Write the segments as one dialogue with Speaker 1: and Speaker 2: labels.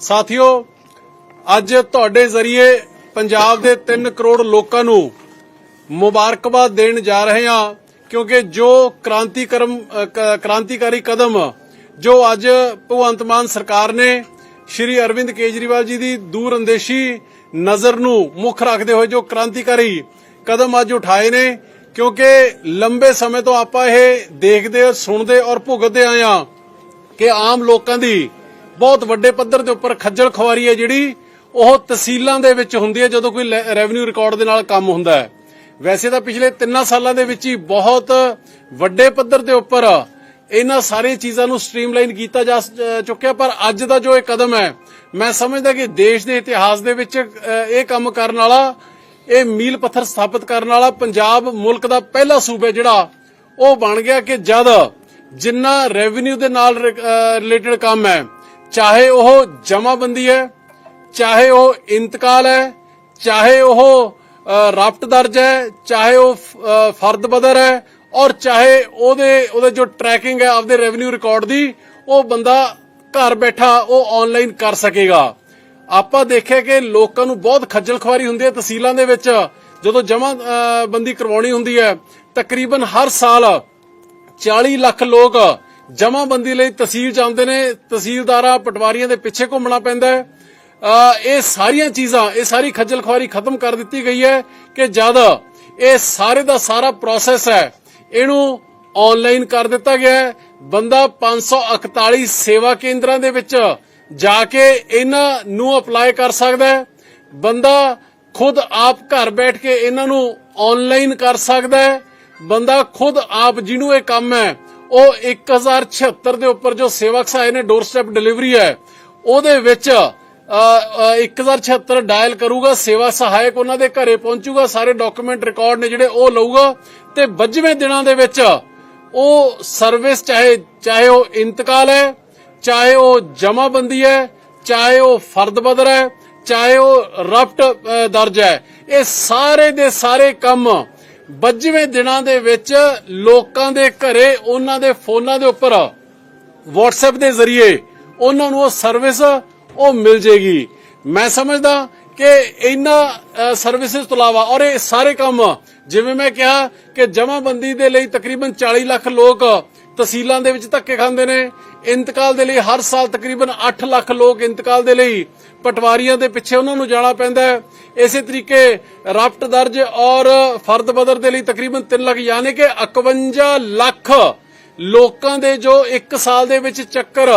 Speaker 1: ਸਾਥੀਓ ਅੱਜ ਤੁਹਾਡੇ ਜ਼ਰੀਏ ਪੰਜਾਬ ਦੇ 3 ਕਰੋੜ ਲੋਕਾਂ ਨੂੰ ਮੁਬਾਰਕਬਾਦ ਦੇਣ ਜਾ ਰਹੇ ਹਾਂ ਕਿਉਂਕਿ ਜੋ ਕ੍ਰਾਂਤੀਕਰਮ ਅ, ਕ੍ਰਾਂਤੀਕਾਰੀ ਕਦਮ ਜੋ ਅੱਜ ਭਗਵੰਤ ਮਾਨ ਸਰਕਾਰ ਨੇ ਸ਼੍ਰੀ ਅਰਵਿੰਦ ਕੇਜਰੀਵਾਲ ਜੀ ਦੀ ਦੂਰਅੰਦੇਸ਼ੀ ਨਜ਼ਰ ਨੂੰ ਮੁੱਖ ਰੱਖਦੇ ਹੋਏ ਜੋ ਕ੍ਰਾਂਤੀਕਾਰੀ ਕਦਮ ਅੱਜ ਉਠਾਏ ਨੇ ਕਿਉਂਕਿ ਲੰਬੇ ਸਮੇਂ ਤੋਂ ਆਪਾਂ ਇਹ ਦੇਖਦੇ ਸੁਣਦੇ ਔਰ ਭੁਗਤਦੇ ਆਏ ਹਾਂ ਕਿ ਆਮ ਲੋਕਾਂ ਦੀ ਬਹੁਤ ਵੱਡੇ ਪੱਧਰ ਦੇ ਉੱਪਰ ਖੱਜਲ ਖੁਆਰੀ ਹੈ ਜਿਹੜੀ, ਉਹ ਤਹਿਸੀਲਾਂ ਦੇ ਵਿੱਚ ਹੁੰਦੀ ਹੈ ਜਦੋਂ ਕੋਈ ਰੈਵਨਿਊ ਰਿਕਾਰਡ ਦੇ ਨਾਲ ਕੰਮ ਹੁੰਦਾ ਹੈ। ਵੈਸੇ ਤਾਂ ਪਿਛਲੇ 3 ਸਾਲਾਂ ਦੇ ਵਿੱਚ ਹੀ ਬਹੁਤ ਵੱਡੇ ਪੱਧਰ ਦੇ ਉੱਪਰ ਇਹਨਾਂ ਸਾਰੇ ਚੀਜ਼ਾਂ ਨੂੰ ਸਟ੍ਰੀਮਲਾਈਨ ਕੀਤਾ ਜਾ ਚੁੱਕਿਆ, ਪਰ ਅੱਜ ਦਾ ਜੋ ਇਹ ਕਦਮ ਹੈ, ਮੈਂ ਸਮਝਦਾ ਕਿ ਦੇਸ਼ ਦੇ ਇਤਿਹਾਸ ਦੇ ਵਿੱਚ ਇਹ ਕੰਮ ਕਰਨ ਵਾਲਾ, ਇਹ ਮੀਲ ਪੱਥਰ ਸਥਾਪਿਤ ਕਰਨ ਵਾਲਾ ਪੰਜਾਬ ਮੁਲਕ ਦਾ ਪਹਿਲਾ ਸੂਬਾ ਜਿਹੜਾ, ਉਹ ਬਣ ਗਿਆ ਕਿ ਜਦ ਜਿੰਨਾ ਰੈਵਨਿਊ ਦੇ ਨਾਲ ਰਿਲੇਟਡ ਕੰਮ ਹੈ ਚਾਹੇ ਉਹ ਜਮਾਬੰਦੀ ਹੈ ਚਾਹੇ ਉਹ ਇੰਤਕਾਲ ਹੈ ਚਾਹੇ ਉਹ ਅ, ਰਾਫਟ ਦਰਜ ਹੈ ਚਾਹੇ ਉਹ ਫਰਦ ਬਦਰ ਹੈ ਔਰ ਚਾਹੇ ਉਹਦੇ ਉਹਦੇ ਜੋ ਟਰੈਕਿੰਗ ਹੈ ਆਪਦੇ ਰੈਵਨਿਊ ਰਿਕਾਰਡ ਦੀ ਉਹ ਬੰਦਾ ਘਰ ਬੈਠਾ ਉਹ ਆਨਲਾਈਨ ਕਰ ਸਕੇਗਾ। ਆਪਾਂ ਦੇਖਿਆ ਕਿ ਲੋਕਾਂ ਨੂੰ ਬਹੁਤ ਖੱਜਲ ਖੁਆਰੀ ਹੁੰਦੀ ਹੈ ਤਹਿਸੀਲਾਂ ਦੇ ਵਿੱਚ। ਜਦੋਂ ਜਮਾ ਬੰਦੀ ਕਰਵਾਉਣੀ ਹੁੰਦੀ ਹੈ ਤਕਰੀਬਨ ਹਰ ਸਾਲ 40 ਲੱਖ ਲੋਕ ਜਮਾਬੰਦੀ ਲਈ ਤਹਿਸੀਲ ਜਾਂਦੇ ਨੇ, ਤਹਿਸੀਲਦਾਰਾਂ ਪਟਵਾਰੀਆਂ ਦੇ ਪਿੱਛੇ ਘੁੰਮਣਾ ਪੈਂਦਾ ਹੈ। ਇਹ ਸਾਰੀਆਂ ਚੀਜ਼ਾਂ, ਇਹ ਸਾਰੀ ਖੱਜਲ ਖੁਆਰੀ ਖਤਮ ਕਰ ਦਿੱਤੀ ਗਈ ਹੈ ਕਿ ਜਦ ਇਹ ਸਾਰੇ ਦਾ ਸਾਰਾ ਪ੍ਰੋਸੈਸ ਹੈ। ਇਹਨੂੰ ਆਨਲਾਈਨ ਕਰ ਦਿੱਤਾ ਗਿਆ ਹੈ। ਬੰਦਾ 541 ਸੇਵਾ ਕੇਂਦਰਾਂ ਦੇ ਵਿੱਚ ਜਾ ਕੇ ਇਹਨਾਂ ਨੂੰ ਅਪਲਾਈ ਕਰ ਸਕਦਾ ਹੈ। ਬੰਦਾ ਖੁਦ ਆਪ ਘਰ ਬੈਠ ਕੇ ਇਹਨਾਂ ਨੂੰ ਆਨਲਾਈਨ ਕਰ ਸਕਦਾ ਹੈ। ਬੰਦਾ ਖੁਦ ਆਪ ਜਿਹਨੂੰ ਇਹ ਕੰਮ ਹੈ ਉਹ 1076 ਦੇ ਉੱਪਰ ਜੋ ਸੇਵਕ ਆਏ ਨੇ ਡੋਰ ਸਟੈਪ ਡਿਲੀਵਰੀ ਹੈ ਉਹਦੇ ਵਿੱਚ ਅ, ਅ, 1076 ਡਾਇਲ ਕਰੂਗਾ ਸੇਵਾ ਸਹਾਇਕ ਉਹਨਾਂ ਦੇ ਘਰੇ ਪਹੁੰਚੂਗਾ ਸਾਰੇ ਡਾਕੂਮੈਂਟ ਰਿਕਾਰਡ ਨੇ ਜਿਹੜੇ ਉਹ ਲਊਗਾ ਤੇ 25ਵੇਂ ਦਿਨਾਂ ਦੇ ਵਿੱਚ ਉਹ ਸਰਵਿਸ ਚਾਹੇ ਚਾਹੇ ਉਹ ਇੰਤਕਾਲ ਹੈ ਚਾਹੇ ਉਹ ਜਮਾਬੰਦੀ ਹੈ ਚਾਹੇ ਉਹ ਫਰਦ ਬਦਰ ਹੈ ਚਾਹੇ ਉਹ ਰਫਟ ਦਰਜ ਹੈ। ਇਹ ਸਾਰੇ ਦੇ ਸਾਰੇ ਕੰਮ 25ਵੇਂ ਦਿਨਾਂ ਦੇ ਵਿੱਚ ਲੋਕਾਂ ਦੇ ਘਰੇ, ਉਹਨਾਂ ਦੇ ਫੋਨਾਂ ਦੇ ਉੱਪਰ, WhatsApp ਦੇ ਜ਼ਰੀਏ ਉਹਨਾਂ ਨੂੰ ਉਹ ਸਰਵਿਸ ਉਹ ਮਿਲ ਜੇਗੀ। ਮੈਂ ਸਮਝਦਾ ਕਿ ਇਹਨਾਂ ਸਰਵਿਸਿਜ਼ ਤੋਂ ਇਲਾਵਾ ਔਰ ਇਹ ਸਾਰੇ ਕੰਮ, ਜਿਵੇਂ ਮੈਂ ਕਿਹਾ ਕਿ ਜਮਾਬੰਦੀ ਦੇ ਲਈ ਤਕਰੀਬਨ 40 ਲੱਖ ਲੋਕ ਤਹਿਸੀਲਾਂ ਦੇ ਵਿੱਚ ਧੱਕੇ ਖਾਂਦੇ ਨੇ। ਇੰਤਕਾਲ ਦੇ ਲਈ ਹਰ ਸਾਲ ਤਕਰੀਬਨ 8 ਲੱਖ ਲੋਕ ਇੰਤਕਾਲ ਦੇ ਲਈ ਪਟਵਾਰੀਆਂ ਦੇ ਪਿੱਛੇ ਉਹਨਾਂ ਨੂੰ ਜਾਣਾ ਪੈਂਦਾ ਹੈ। ਇਸੇ ਤਰੀਕੇ ਰਾਫਟ ਦਰਜ ਔਰ ਫਰਦ ਬਦਰ ਦੇ ਲਈ ਤਕਰੀਬਨ 3 ਲੱਖ ਯਾਨੀ ਕਿ 51 ਲੱਖ ਲੋਕਾਂ ਦੇ ਜੋ 1 ਸਾਲ ਦੇ ਵਿੱਚ ਚੱਕਰ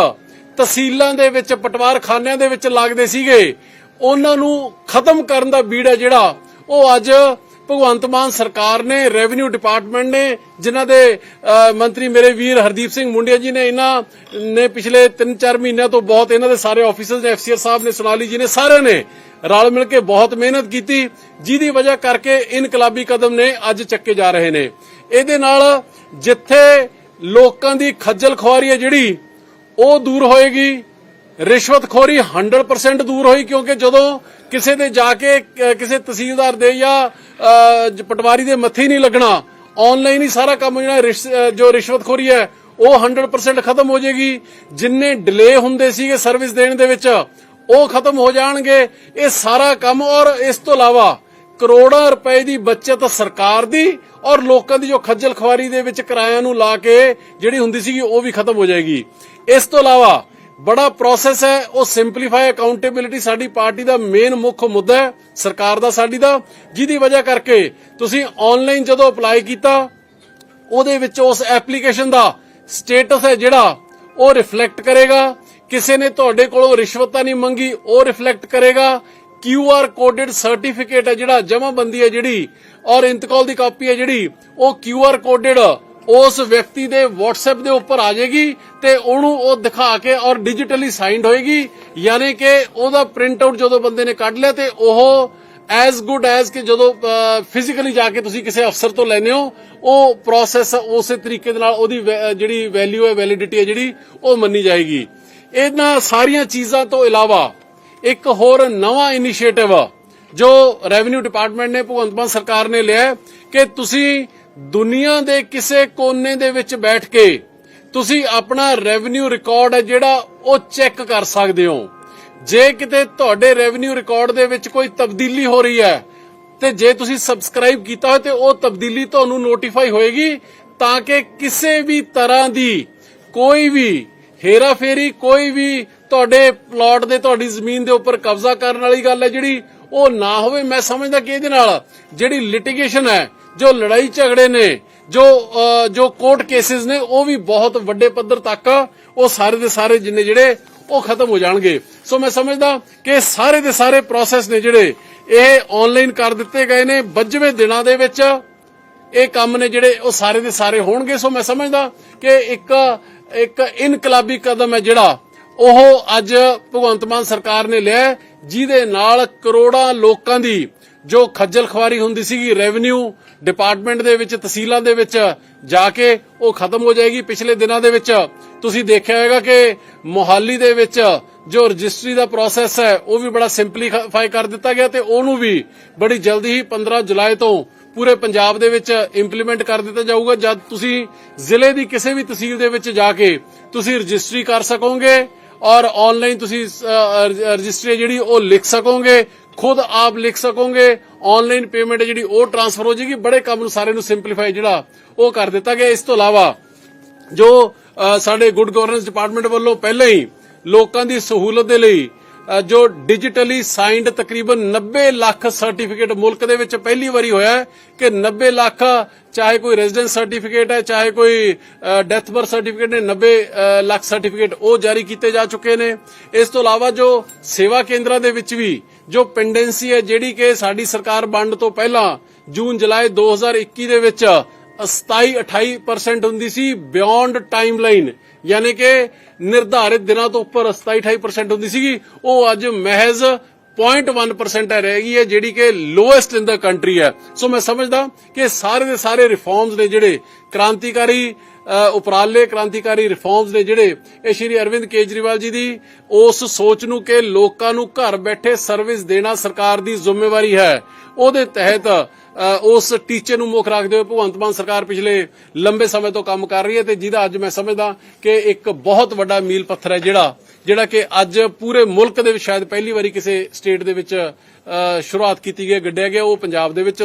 Speaker 1: ਤਹਿਸੀਲਾਂ ਦੇ ਵਿੱਚ, ਪਟਵਾਰਖਾਨਿਆਂ ਦੇ ਵਿੱਚ ਲੱਗਦੇ ਸੀਗੇ। ਉਹਨਾਂ ਨੂੰ ਖਤਮ ਕਰਨ ਦਾ ਬੀੜਾ ਜਿਹੜਾ। ਉਹ ਅੱਜ ਭਗਵੰਤ ਮਾਨ ਸਰਕਾਰ ਨੇ ਰੈਵਨਿਊ ਡਿਪਾਰਟਮੈਂਟ ਨੇ, ਜਿਨ੍ਹਾਂ ਦੇ ਮੰਤਰੀ ਮੇਰੇ ਵੀਰ ਹਰਦੀਪ ਸਿੰਘ ਮੁੰਡਿਆ ਜੀ ਨੇ, ਇਹਨਾਂ ਨੇ ਪਿਛਲੇ 3-4 ਮਹੀਨਿਆਂ ਤੋਂ ਬਹੁਤ ਇਹਨਾਂ ਦੇ ਸਾਰੇ ਆਫੀਸਰਸ ਨੇ ਐਫਸੀਆਰ ਸਾਹਿਬ ਨੇ, ਸੋਨਾਲੀ ਜੀ ਨੇ, ਸਾਰਿਆਂ ਨੇ ਰਲ ਮਿਲ ਕੇ ਬਹੁਤ ਮਿਹਨਤ ਕੀਤੀ, ਜਿਹਦੀ ਵਜ੍ਹਾ ਕਰਕੇ ਇਨਕਲਾਬੀ ਕਦਮ ਨੇ ਅੱਜ ਚੱਕੇ ਜਾ ਰਹੇ ਨੇ। ਇਹਦੇ ਨਾਲ ਜਿੱਥੇ ਲੋਕਾਂ ਦੀ ਖੱਜਲ ਖੁਆਰੀ ਹੈ ਜਿਹੜੀ, ਉਹ ਦੂਰ ਹੋਏਗੀ। ਰਿਸ਼ਵਤਖੋਰੀ 100% ਦੂਰ ਹੋਈ, ਕਿਉਂਕਿ ਜਦੋਂ ਕਿਸੇ ਦੇ ਜਾ ਕੇ ਕਿਸੇ ਤਹਿਸੀਲਦਾਰ ਦੇ ਜਾਂ ਪਟਵਾਰੀ ਦੇ ਮੱਥੇ ਹੀ ਨਹੀਂ ਲੱਗਣਾ ਆਨਲਾਈਨ ਹੀ ਸਾਰਾ ਕੰਮ ਜਿਹੜਾ ਰਿਸ਼- ਅ, ਜੋ ਰਿਸ਼ਵਤਖੋਰੀ ਹੈ ਉਹ 100% ਖਤਮ ਹੋ ਜਾਏਗੀ। ਜਿੰਨੇ ਡਿਲੇ ਹੁੰਦੇ ਸੀਗੇ ਸਰਵਿਸ ਦੇਣ ਦੇ ਵਿੱਚ ਉਹ ਖਤਮ ਹੋ ਜਾਣਗੇ। ਇਹ ਸਾਰਾ ਕੰਮ ਔਰ ਇਸ ਤੋਂ ਇਲਾਵਾ ਕਰੋੜਾਂ ਰੁਪਏ ਦੀ ਬਚਤ ਸਰਕਾਰ ਦੀ ਔਰ ਲੋਕਾਂ ਦੀ ਜੋ ਖੱਜਲ ਖਵਾਰੀ ਦੇ ਵਿੱਚ ਕਿਰਾਇਆਂ ਨੂੰ ਲਾ ਕੇ ਜਿਹੜੀ ਹੁੰਦੀ ਸੀਗੀ ਉਹ ਵੀ ਖਤਮ ਹੋ ਜਾਏਗੀ। ਇਸ ਤੋਂ ਇਲਾਵਾ ਬੜਾ ਪ੍ਰੋਸੈਸ ਹੈ, ਉਹ ਸਿੰਪਲੀਫਾਈ ਅਕਾਊਂਟੇਬਿਲਿਟੀ ਸਾਡੀ ਪਾਰਟੀ ਦਾ ਮੇਨ ਮੁੱਖ ਮੁੱਦਾ ਹੈ, ਸਰਕਾਰ ਦਾ ਸਾਡੀ ਦਾ। ਜਿਹਦੀ ਵਜ੍ਹਾ ਕਰਕੇ ਤੁਸੀਂ ਆਨਲਾਈਨ ਜਦੋਂ ਅਪਲਾਈ ਕੀਤਾ, ਉਹਦੇ ਵਿੱਚ ਉਸ ਐਪਲੀਕੇਸ਼ਨ ਦਾ ਸਟੇਟਸ ਹੈ ਜਿਹੜਾ, ਉਹ ਰਿਫਲੈਕਟ ਕਰੇਗਾ। ਕਿਸੇ ਨੇ ਤੁਹਾਡੇ ਕੋਲੋਂ ਰਿਸ਼ਵਤ ਤਾਂ ਨਹੀਂ ਮੰਗੀ, ਉਹ ਰਿਫਲੈਕਟ ਕਰੇਗਾ। ਕਿਊ ਆਰ ਕੋਡਡ ਸਰਟੀਫਿਕੇਟ ਹੈ ਜਿਹੜਾ ਜਮ੍ਹਾਂਬੰਦੀ ਹੈ ਜਿਹੜੀ, ਔਰ ਇੰਤਕਾਲ ਦੀ ਕਾਪੀ ਹੈ ਜਿਹੜੀ, ਉਹ ਕਿਊ ਆਰ ਕੋਡਡ ਉਸ ਵਿਅਕਤੀ ਦੇ WhatsApp ਦੇ ਉੱਪਰ ਆ ਜਾਏਗੀ ਤੇ ਉਹਨੂੰ ਉਹ ਦਿਖਾ ਕੇ ਔਰ ਡਿਜੀਟਲੀ ਸਾਈਨਡ ਹੋਏਗੀ। ਯਾਨੀ ਕਿ ਉਹਦਾ ਪ੍ਰਿੰਟ ਆਊਟ ਜਦੋਂ ਬੰਦੇ ਨੇ ਕੱਢ ਲਿਆ ਤੇ ਉਹ ਐਜ਼ ਗੁੱਡ ਐਜ਼ ਕਿ ਜਦੋਂ ਫਿਜ਼ੀਕਲੀ ਜਾ ਕੇ ਤੁਸੀਂ ਕਿਸੇ ਅਫਸਰ ਤੋਂ ਲੈਨੇ ਹੋ, ਉਹ ਪ੍ਰੋਸੈਸ ਉਸੇ ਤਰੀਕੇ ਦੇ ਨਾਲ ਉਹਦੀ ਜਿਹੜੀ ਵੈਲਿਊ ਹੈ ਵੈਲਿਡਿਟੀ ਹੈ ਜਿਹੜੀ, ਉਹ ਮੰਨੀ ਜਾਏਗੀ। ਇਹਨਾਂ ਸਾਰੀਆਂ ਚੀਜ਼ਾਂ ਤੋਂ ਇਲਾਵਾ ਇੱਕ ਹੋਰ ਨਵਾਂ ਇਨੀਸ਼ੀਏਟਿਵ ਜੋ ਰੈਵਨਿਊ ਡਿਪਾਰਟਮੈਂਟ ਨੇ, ਭਗਵੰਤ ਮਾਨ ਸਰਕਾਰ ਨੇ ਲਿਆ ਕਿ ਤੁਸੀਂ ਦੁਨੀਆ ਦੇ ਕਿਸੇ ਕੋਨੇ ਦੇ ਵਿੱਚ ਬੈਠ ਕੇ ਤੁਸੀਂ ਆਪਣਾ ਰੈਵਨਿਊ ਰਿਕਾਰਡ ਹੈ ਜਿਹੜਾ ਉਹ ਚੈੱਕ ਕਰ ਸਕਦੇ ਹੋ। ਜੇ ਕਿਤੇ ਤੁਹਾਡੇ ਰੈਵਨਿਊ ਰਿਕਾਰਡ ਦੇ ਵਿੱਚ ਕੋਈ ਤਬਦੀਲੀ ਹੋ ਰਹੀ ਹੈ ਤੇ ਜੇ ਤੁਸੀਂ ਸਬਸਕ੍ਰਾਈਬ ਕੀਤਾ ਹੋਵੇ ਤੇ ਉਹ ਤਬਦੀਲੀ ਤੁਹਾਨੂੰ ਨੋਟੀਫਾਈ ਹੋਏਗੀ ਤਾਂ ਕਿ ਕਿਸੇ ਵੀ ਤਰ੍ਹਾਂ ਦੀ ਕੋਈ ਵੀ ਹੇਰਾਫੇਰੀ, ਕੋਈ ਵੀ ਤੁਹਾਡੇ ਪਲਾਟ ਦੇ, ਤੁਹਾਡੀ ਜ਼ਮੀਨ ਦੇ ਉੱਪਰ ਕਬਜ਼ਾ ਕਰਨ ਵਾਲੀ ਗੱਲ ਹੈ ਜਿਹੜੀ ਉਹ ਨਾ ਹੋਵੇ, ਮੈਂ ਸਮਝਦਾ ਕਿ ਇਹਦੇ ਨਾਲ ਜਿਹੜੀ ਲਿਟੀਗੇਸ਼ਨ ਹੈ ਜੋ ਲੜਾਈ ਝਗੜੇ ਨੇ, ਜੋ ਜੋ ਕੋਰਟ ਕੇਸਿਸ ਨੇ, ਉਹ ਵੀ ਬਹੁਤ ਵੱਡੇ ਪੱਧਰ ਤੱਕ ਉਹ ਸਾਰੇ ਦੇ ਸਾਰੇ ਜਿੰਨੇ ਜਿਹੜੇ ਉਹ ਖਤਮ ਹੋ ਜਾਣਗੇ। ਸੋ ਮੈਂ ਸਮਝਦਾ ਕਿ ਸਾਰੇ ਦੇ ਸਾਰੇ ਪ੍ਰੋਸੈਸ ਨੇ ਜਿਹੜੇ, ਇਹ ਆਨਲਾਈਨ ਕਰ ਦਿੱਤੇ ਗਏ ਨੇ। 25ਵੇਂ ਦਿਨਾਂ ਦੇ ਵਿੱਚ ਇਹ ਕੰਮ ਨੇ ਜਿਹੜੇ ਉਹ ਸਾਰੇ ਦੇ ਸਾਰੇ ਹੋਣਗੇ। ਸੋ ਮੈਂ ਸਮਝਦਾ ਕਿ ਇੱਕ ਇੱਕ ਇਨਕਲਾਬੀ ਕਦਮ ਹੈ ਜਿਹੜਾ, ਉਹ ਅੱਜ ਭਗਵੰਤ ਮਾਨ ਸਰਕਾਰ ਨੇ ਲਿਆ ਜਿਹਦੇ ਨਾਲ ਕਰੋੜਾਂ ਲੋਕਾਂ ਦੀ ਜੋ ਖੱਜਲ ਖਵਾਰੀ ਹੁੰਦੀ ਸੀਗੀ ਰੈਵਨਿਊ ਡਿਪਾਰਟਮੈਂਟ ਦੇ ਵਿੱਚ, ਤਹਿਸੀਲਾਂ ਦੇ ਵਿੱਚ ਜਾ ਕੇ ਉਹ ਖਤਮ ਹੋ ਜਾਏਗੀ। ਪਿਛਲੇ ਦਿਨਾਂ ਦੇ ਵਿੱਚ ਤੁਸੀਂ ਦੇਖਿਆ ਹੋਵੇਗਾ ਕਿ ਮੋਹਾਲੀ ਦੇ ਵਿੱਚ ਜੋ ਰਜਿਸਟਰੀ ਦਾ ਪ੍ਰੋਸੈਸ ਹੈ, ਉਹ ਵੀ ਬੜਾ ਸਿੰਪਲੀਫਾਈ ਕਰ ਦਿੱਤਾ ਗਿਆ ਤੇ ਉਹਨੂੰ ਵੀ ਬੜੀ ਜਲਦੀ ਹੀ 15 ਜੁਲਾਈ ਤੋਂ ਪੂਰੇ ਪੰਜਾਬ ਦੇ ਵਿੱਚ ਇੰਪਲੀਮੈਂਟ ਕਰ ਦਿੱਤਾ ਜਾਊਗਾ। ਜਦ ਤੁਸੀਂ ਜ਼ਿਲ੍ਹੇ ਦੀ ਕਿਸੇ ਵੀ ਤਹਿਸੀਲ ਦੇ ਵਿੱਚ ਜਾ ਕੇ ਤੁਸੀਂ ਰਜਿਸਟਰੀ ਕਰ ਸਕੋਗੇ ਔਰ ਆਨਲਾਈਨ ਤੁਸੀਂ ਰਜਿਸਟਰੀ ਜਿਹੜੀ ਉਹ ਲਿਖ ਸਕੋਗੇ ਖੁਦ ਆਪ ਲਿਖ ਸਕੋਗੇ ਆਨਲਾਈਨ ਪੇਮੈਂਟ ਜਿਹੜੀ ਉਹ ਟ੍ਰਾਂਸਫਰ ਹੋ ਜਾਏਗੀ, ਬੜੇ ਕੰਮ ਨੂੰ ਸਾਰੇ ਨੂੰ ਸਿੰਪਲੀਫਾਈ ਜਿਹੜਾ ਉਹ ਕਰ ਦਿੱਤਾ ਗਿਆ। ਇਸ ਤੋਂ ਇਲਾਵਾ ਜੋ ਸਾਡੇ ਗੁੱਡ ਗਵਰਨੈਂਸ ਡਿਪਾਰਟਮੈਂਟ ਵੱਲੋਂ ਪਹਿਲਾਂ ਹੀ ਲੋਕਾਂ ਦੀ ਸਹੂਲਤ ਦੇ ਲਈ ਜੋ ਡਿਜੀਟਲੀ ਸਾਈਨਡ ਤਕਰੀਬਨ 90 ਲੱਖ ਸਰਟੀਫਿਕੇਟ ਮੁਲਕ ਦੇ ਵਿੱਚ ਪਹਿਲੀ ਵਾਰੀ ਹੋਇਆ ਹੈ ਕਿ 90 ਲੱਖ, ਚਾਹੇ ਕੋਈ ਰੈਜ਼ੀਡੈਂਸ ਸਰਟੀਫਿਕੇਟ ਹੈ, ਚਾਹੇ ਕੋਈ ਡੈਥ ਬਰਥ ਸਰਟੀਫਿਕੇਟ ਨੇ 90 ਲੱਖ ਸਰਟੀਫਿਕੇਟ ਉਹ ਜਾਰੀ ਕੀਤੇ ਜਾ ਚੁੱਕੇ ਨੇ। ਇਸ ਤੋਂ ਇਲਾਵਾ ਜੋ ਸੇਵਾ ਕੇਂਦਰਾਂ ਦੇ ਵਿੱਚ ਵੀ ਜੋ ਪੈਂਡੈਂਸੀ ਹੈ, ਜਿਹੜੀ ਕਿ ਸਾਡੀ ਸਰਕਾਰ ਵੰਡ ਤੋਂ ਪਹਿਲਾਂ ਜੂਨ ਜੁਲਾਈ 2021 ਦੇ ਵਿੱਚ 27-28% ਹੁੰਦੀ ਸੀ ਬਿਯੋਂਡ ਟਾਈਮਲਾਈਨ ਯਾਨੀ ਕਿ ਨਿਰਧਾਰਿਤ ਦਿਨਾਂ ਤੋਂ ਉੱਪਰ 27-28% ਹੁੰਦੀ ਸੀਗੀ। ਉਹ ਅੱਜ ਮਹਿਜ਼ 0.1% ਹੈ, ਰਹਿ ਗਈ ਹੈ, ਜਿਹੜੀ ਕਿ ਲੋਐਸਟ ਇਨ ਦਾ ਕੰਟਰੀ ਹੈ। ਸੋ ਮੈਂ ਸਮਝਦਾ ਕਿ ਸਾਰੇ ਦੇ ਸਾਰੇ ਰਿਫਾਰਮਸ ਨੇ ਜਿਹੜੇ ਕ੍ਰਾਂਤੀਕਾਰੀ ਉਪਰਾਲੇ ਕ੍ਰਾਂਤੀਕਾਰੀ ਰਿਫਾਰਮਸ ਨੇ ਜਿਹੜੇ, ਇਹ ਸ਼੍ਰੀ ਅਰਵਿੰਦ ਕੇਜਰੀਵਾਲ ਜੀ ਦੀ ਉਸ ਸੋਚ ਨੂੰ ਕਿ ਲੋਕਾਂ ਨੂੰ ਘਰ ਬੈਠੇ ਸਰਵਿਸ ਦੇਣਾ ਸਰਕਾਰ ਦੀ ਜ਼ਿੰਮੇਵਾਰੀ ਹੈ। ਉਹਦੇ ਤਹਿਤ ਉਸ ਟੀਚੇ ਨੂੰ ਮੁੱਖ ਰੱਖਦੇ ਹੋਏ ਭਗਵੰਤ ਮਾਨ ਸਰਕਾਰ ਪਿਛਲੇ ਲੰਬੇ ਸਮੇਂ ਤੋਂ ਕੰਮ ਕਰ ਰਹੀ ਹੈ ਤੇ ਜਿਹਦਾ ਅੱਜ ਮੈਂ ਸਮਝਦਾ ਕਿ ਇੱਕ ਬਹੁਤ ਵੱਡਾ ਮੀਲ ਪੱਥਰ ਹੈ ਜਿਹੜਾ ਜਿਹੜਾ ਕਿ ਅੱਜ ਪੂਰੇ ਮੁਲਕ ਦੇ ਵਿੱਚ ਸ਼ਾਇਦ ਪਹਿਲੀ ਵਾਰੀ ਕਿਸੇ ਸਟੇਟ ਦੇ ਵਿੱਚ ਅ, ਸ਼ੁਰੂਆਤ ਕੀਤੀ ਗਈ ਗੱਡਿਆ ਗਿਆ ਉਹ ਪੰਜਾਬ ਦੇ ਵਿੱਚ